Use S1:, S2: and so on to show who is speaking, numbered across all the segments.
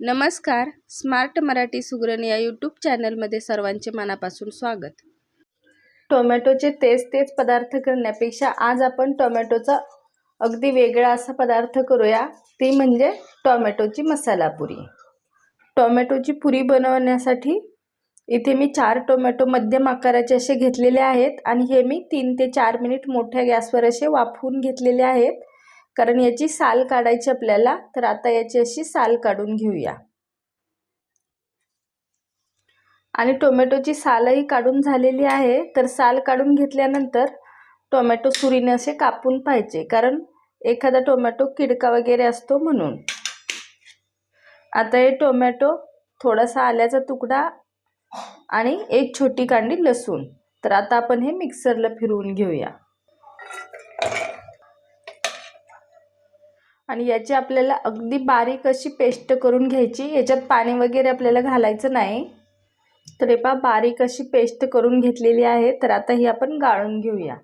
S1: नमस्कार. स्मार्ट मराठी सुगरण या यूट्यूब चॅनलमध्ये सर्वांचे मनापासून स्वागत. टोमॅटोचे तेच तेच पदार्थ करण्यापेक्षा आज आपण टोमॅटोचा अगदी वेगळा असा पदार्थ करूया. ती म्हणजे टोमॅटोची मसाला पुरी. टोमॅटोची पुरी बनवण्यासाठी इथे मी चार टोमॅटो मध्यम आकाराचे असे घेतलेले आहेत आणि हे मी तीन ते चार मिनिट मोठ्या गॅसवर असे वाफवून घेतलेले आहेत. कारण याची साल काढायची आपल्याला तर आता याची अशी साल काढून घेऊया. आणि टोमॅटोची सालही काढून झालेली आहे तर साल काढून घेतल्यानंतर टोमॅटो सुरीने असे कापून पाहिजे कारण एखादा टोमॅटो किडका वगैरे असतो म्हणून. आता हे टोमॅटो थोडासा आल्याचा तुकडा आणि एक छोटी कांडी लसूण. तर आता आपण हे मिक्सरला फिरवून घेऊया. आणि याची आपल्याला अगदी बारीक अशी पेस्ट करून घ्यायची. याच्यात पाणी वगैरे आपल्याला घालायचं नाही. तर हे पहा बारीक अशी पेस्ट करून घेतलेली आहे. तर आता ही आपण गाळून घेऊया.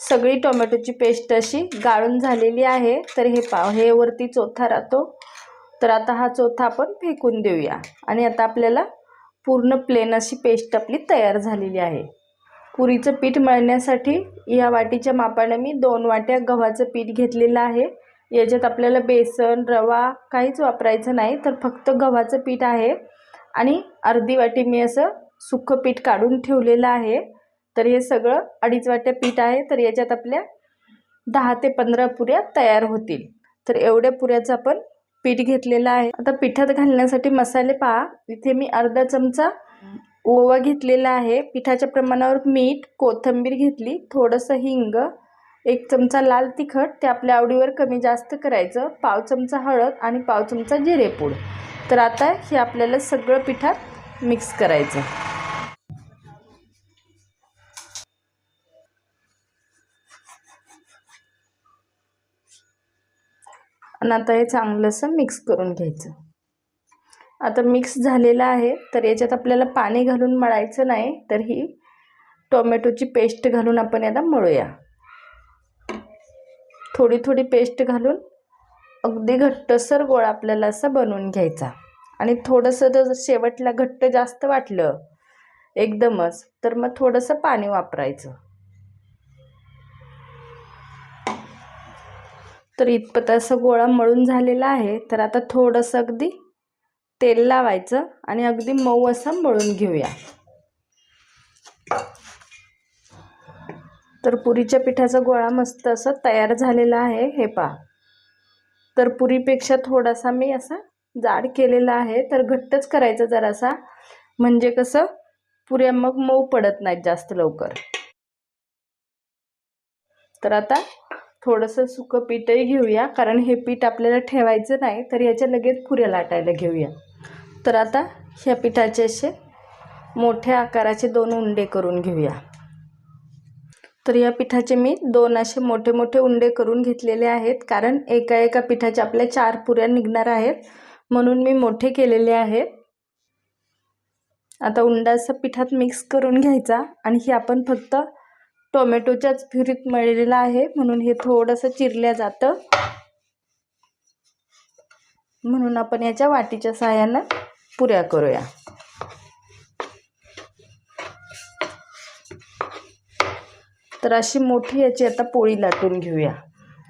S1: सगळी टोमॅटोची पेस्ट अशी गाळून झालेली आहे. तर हे पा हे वरती चोथा राहतो. तर आता हा चोथा आपण फेकून देऊया. आणि आता आपल्याला पूर्ण प्लेन अशी पेस्ट आपली तयार झालेली आहे. पुरीचं पीठ मळण्यासाठी या वाटीच्या मापाने मी दोन वाट्या गव्हाचं पीठ घेतलेलं आहे. याच्यात आपल्याला बेसन रवा काहीच वापरायचं नाही तर फक्त गव्हाचं पीठ आहे. आणि अर्धी वाटी मी असं सुक्कं पीठ काढून ठेवलेलं आहे. तर हे सगळं अडीच वाट्या पीठ आहे तर याच्यात आपल्या दहा ते पंधरा पुऱ्या तयार होतील. तर एवढ्या पुऱ्याचं आपण पीठ घेतलेलं आहे. आता पिठात घालण्यासाठी मसाले पहा. इथे मी अर्धा चमचा ओवा घेतलेला आहे. पिठाच्या प्रमाणावर मीठ कोथिंबीर घेतली थोडंसं हिंग एक चमचा लाल तिखट ते आपल्या आवडीवर कमी जास्त करायचं. पाव चमचा हळद आणि पाव चमचा जिरेपूड. तर आता हे आपल्याला सगळं पिठात मिक्स करायचं. आणि आता हे चांगलंसं मिक्स करून घ्यायचं. आता मिक्स झालेलं आहे तर याच्यात आपल्याला पाणी घालून मळायचं नाही तर ही टोमॅटोची पेस्ट घालून आपण याला मळूया. थोडी थोडी पेस्ट घालून अगदी घट्टसर गोळा आपल्याला असं बनवून घ्यायचा. आणि थोडंसं जर शेवटला घट्ट जास्त वाटलं एकदमच तर मग थोडंसं पाणी वापरायचं. तर इतपत असं गोळा मळून झालेला आहे. तर आता थोडंसं अगदी तेल लावायचं आणि अगदी मऊ असं मळून घेऊया. तर पुरीच्या पिठाचा गोळा मस्त असं तयार झालेला आहे. हे पहा. तर पुरीपेक्षा थोडासा मी असा जाड केलेला आहे. तर घट्टच करायचं जरासा. म्हणजे कसं? पुऱ्या मग मऊ पडत नाहीत जास्त लवकर. तर आता थोडंसं सुकं पीठही घेऊया. कारण हे पीठ आपल्याला ठेवायचं नाही तर याच्या लगेच पुऱ्या लाटायला घेऊया. तर आता ह्या पिठाचे असे मोठ्या आकाराचे दोन उंडे करून घेऊया. तर या पिठाचे मी दोन असे मोठे मोठे उंडे करून घेतलेले आहेत. कारण एका एका पिठाच्या आपल्या चार पुऱ्या निघणार आहेत. म्हणून मी मोठे केलेले आहेत. आता उंडा असं पिठात मिक्स करून घ्यायचा. आणि हे आपण फक्त टोमॅटोच्याच फिरीत मळलेलं आहे म्हणून हे थोडंसं चिरल्या जातं. म्हणून आपण याच्या वाटीच्या सहाय्यानं पुऱ्या करूया. तर अशी मोठी याची आता पोळी लाटून घेऊया.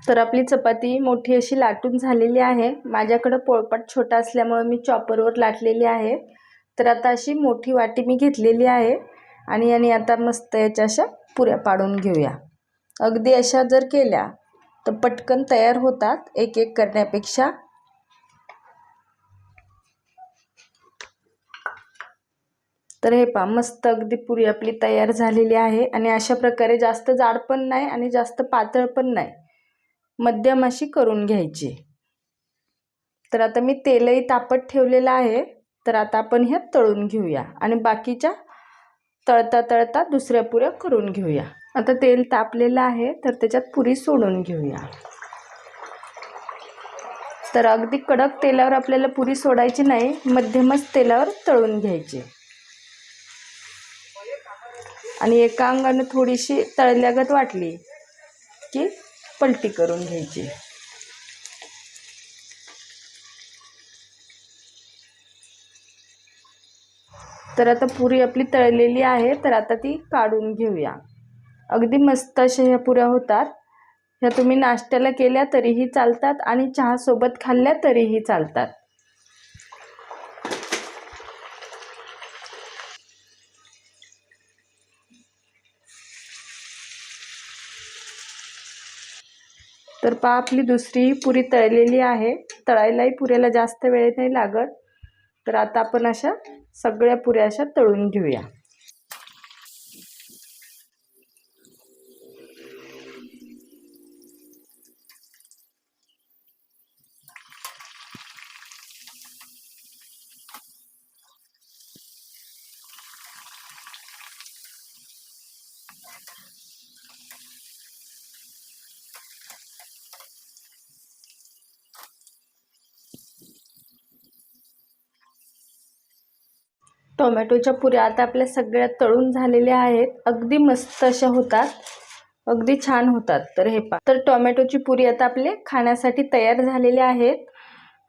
S1: तर आपली चपाती मोठी अशी लाटून झालेली आहे. माझ्याकडं पोळपाट छोटा असल्यामुळे मी चॉपरवर लाटलेली आहे. तर आता अशी मोठी वाटी मी घेतलेली आहे आणि याने आता मस्त याच्या अशा पुऱ्या पाडून घेऊया. अगदी अशा जर केल्या तर पटकन तयार होतात एक एक करण्यापेक्षा. तर हे पहा मस्त अगदी पुरी आपली तयार झालेली आहे आणि अशा प्रकारे जास्त जाड पण नाही आणि जास्त पातळ पण नाही. मध्यम अशी करून घ्यायची. तर आता मी तेलही तापत ठेवलेलं आहे. तर आता आपण ह्या तळून घेऊया आणि बाकीच्या तळता तळता दुसऱ्या पुऱ्या करून घेऊया. आता तेल तापलेलं आहे तर त्याच्यात पुरी सोडून घेऊया. तर अगदी कडक तेलावर आपल्याला पुरी सोडायची नाही मध्यमच तेलावर तळून घ्यायची. आणि एका अंगानं थोडीशी तळल्यागत वाटली की पलटी करून घ्यायची. तर आता पुरी आपली तळलेली आहे तर आता ती काढून घेऊया. अगदी मस्त अशा ह्या पुऱ्या होतात. ह्या तुम्ही नाश्त्याला केल्या तरीही चालतात आणि चहासोबत खाल्ल्या तरीही चालतात. तर पहा आपली दुसरी पुरी तळलेली आहे. तळायलाही पुऱ्याला जास्त वेळ नाही लागत. तर आता आपण अशा सगळ्या पुऱ्या अशा तळून घेऊया. टोमॅटोच्या पुऱ्या आता आपल्या सगळ्या तळून झालेल्या आहेत. अगदी मस्त अशा होतात. अगदी छान होतात. तर हे पा तर टोमॅटोची पुरी आता आपले खाण्यासाठी तयार झालेले आहेत.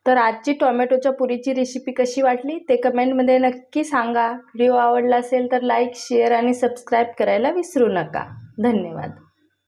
S1: तर आजची टोमॅटोच्या पुरीची रेसिपी कशी वाटली ते कमेंटमध्ये नक्की सांगा. व्हिडिओ आवडला असेल तर लाईक शेअर आणि सबस्क्राईब करायला विसरू नका. धन्यवाद.